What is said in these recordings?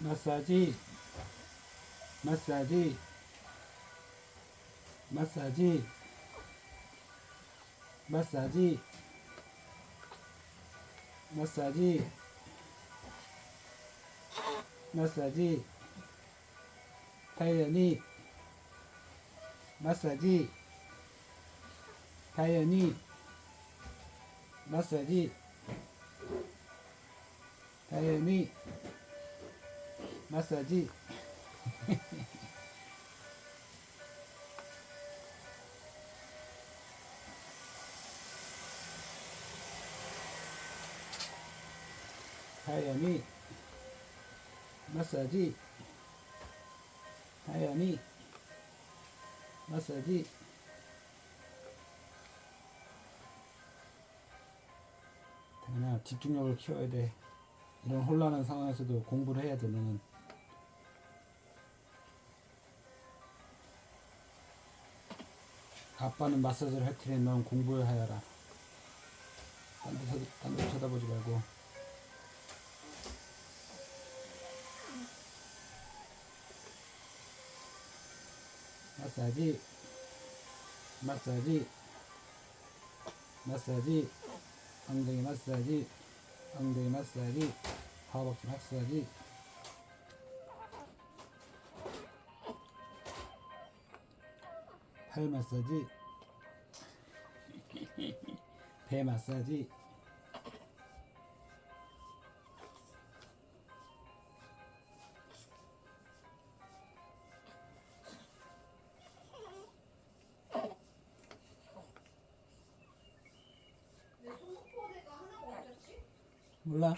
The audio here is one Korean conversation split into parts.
마사지 마사지 마사지 마사지 마사지 마사지 다현이 마사지 다현이 마사지 다현이 마사지. 다현이 마사지. 다현이 마사지. 다현아 집중력을 키워야 돼. 이런 혼란한 상황에서도 공부를 해야 돼 너는 아빠는 마사지를 할 테니 넌 공부를 하여라. 딴데, 쳐- 딴데 쳐다보지 말고. 마사지 마사지 마사지 엉덩이 마사지 엉덩이 마사지 허벅지 마사지 팔 마사지 배 마사지. 몰라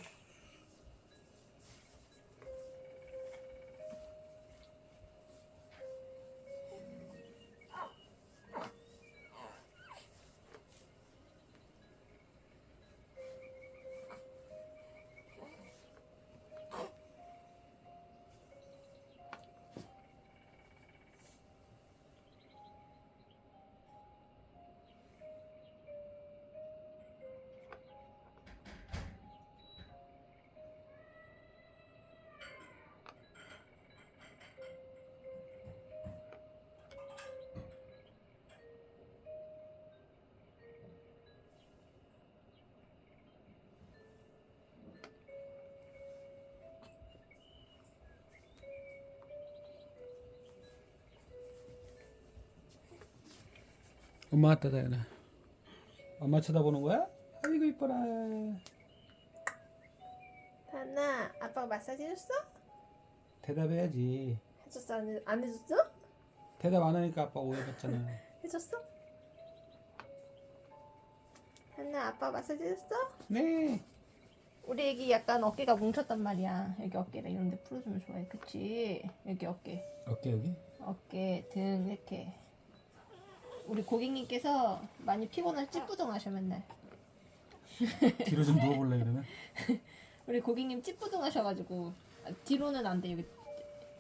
엄마 왔다 다현아 엄마 쳐다보는 거야? 아이고 이뻐라 다나 아빠가 마사지 해줬어? 대답해야지 해줬어 안, 해, 안 해줬어? 대답 안 하니까 아빠 오해받잖아 해줬어? 다나 아빠 마사지 해줬어? 네 우리 애기 약간 어깨가 뭉쳤단 말이야 여기 어깨를 이런 데 풀어주면 좋아해 그치? 여기 어깨 어깨 여기? 어깨 등 이렇게 우리 고객님께서 많이 피곤해서 찌뿌둥 하셔 맨날. 뒤로 좀 누워볼래 그러면? 우리 고객님 찌뿌둥 하셔가지고 아, 뒤로는 안 돼. 여기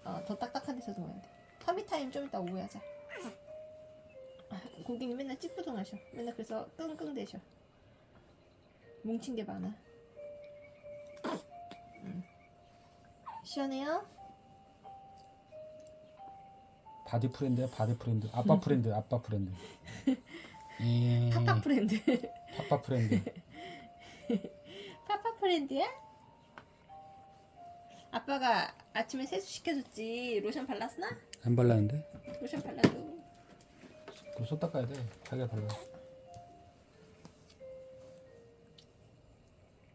어, 더 딱딱한 데서 누워야 돼. 터미타임 좀 이따 오후에 하자. 아, 고객님 맨날 찌뿌둥 하셔. 맨날 그래서 끙끙 대셔. 뭉친 게 많아. 음. 시원해요? 바디 프렌드야 바디 프렌드 아빠 프렌드 아빠 프렌드 예. 파파 프렌드 파파 프렌드 파파 프렌드야? 아빠가 아침에 세수 시켜줬지 로션 발랐나? 안 발랐는데? 로션 발라줘 그거 손 닦아야 돼 자기가 발라